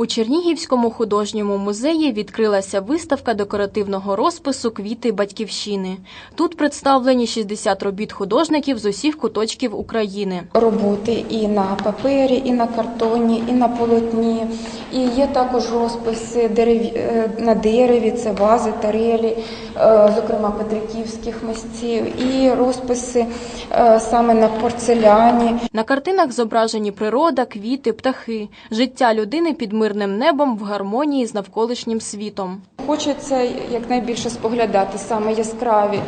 У Чернігівському художньому музеї відкрилася виставка декоративного розпису Квіти батьківщини. Тут представлені 60 робіт художників з усіх куточків України. роботи і на папері, і на картоні, і на полотні. І є також розписи е, на дереві, це вази, тарелі, е, зокрема петриківських митців, і розписи е, саме на порцеляні. На картинах зображені природа, квіти, птахи, життя людини під мирним небом в гармонії з навколишнім світом. Хочеться якнайбільше споглядати саме яскраві,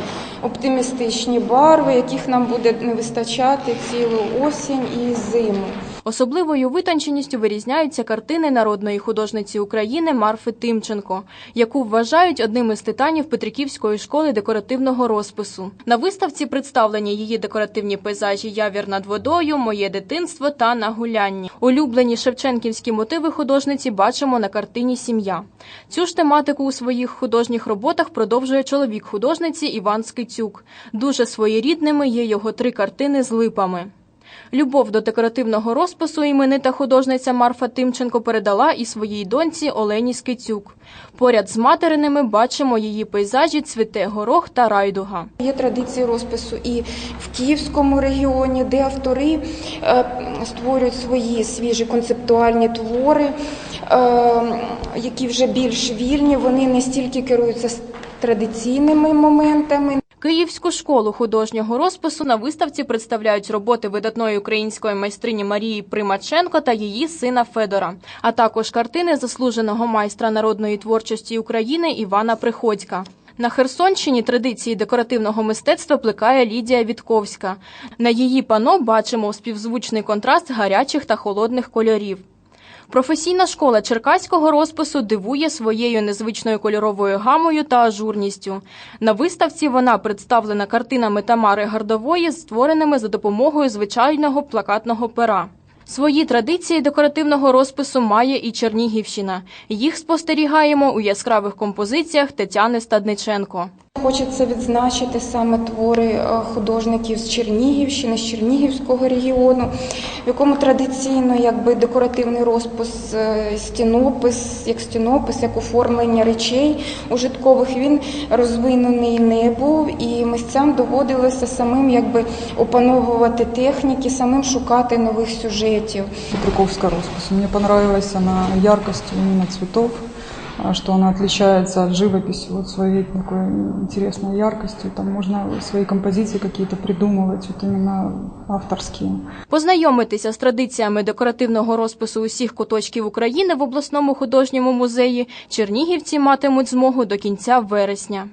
оптимістичні барви, яких нам буде не вистачати цілу осінь і зиму. Особливою витонченістю вирізняються картини народної художниці України Марфи Тимченко, яку вважають одним із титанів Петриківської школи декоративного розпису. На виставці представлені її декоративні пейзажі Явір над водою, Моє дитинство та на гулянні. Улюблені шевченківські мотиви художниці бачимо на картині Сім'я. Цю ж тематику у своїх художніх роботах продовжує чоловік художниці Іван Скицюк. Дуже своєрідними є його три картини з липами. Любов до декоративного розпису іменита художниця Марфа Тимченко передала і своїй доньці Олені Скицюк. Поряд з материними бачимо її пейзажі Цвіте горох та райдуга. Є традиції розпису і в Київському регіоні, де автори е, створюють свої свіжі концептуальні твори, е, які вже більш вільні. Вони не стільки керуються традиційними моментами, Київську школу художнього розпису на виставці представляють роботи видатної української майстрині Марії Примаченко та її сина Федора, а також картини заслуженого майстра народної творчості України Івана Приходька. На Херсонщині традиції декоративного мистецтва плекає Лідія Вітковська. На її пано бачимо співзвучний контраст гарячих та холодних кольорів. Професійна школа черкаського розпису дивує своєю незвичною кольоровою гамою та ажурністю. На виставці вона представлена картинами Тамари Гардової, створеними за допомогою звичайного плакатного пера. Свої традиції декоративного розпису має і Чернігівщина. Їх спостерігаємо у яскравих композиціях Тетяни Стадниченко. Хочеться відзначити саме твори е, художників з Чернігівщини, з Чернігівського регіону, в якому традиційно якби декоративний розпис, е, стінопис, як стінопис, як оформлення речей ужиткових, він розвинений не був, і мисцям доводилося самим якби опановувати техніки, самим шукати нових сюжетів. Петриковская роспись. Мне понравилась она яркостью именно цветов, а, что она отличается от живописи вот своей такой интересной яркостью. Там можно свои композиции какие-то придумывать, вот именно авторские. Познайомитися з традиціями декоративного розпису усіх куточків України в обласному художньому музеї чернігівці матимуть змогу до кінця вересня.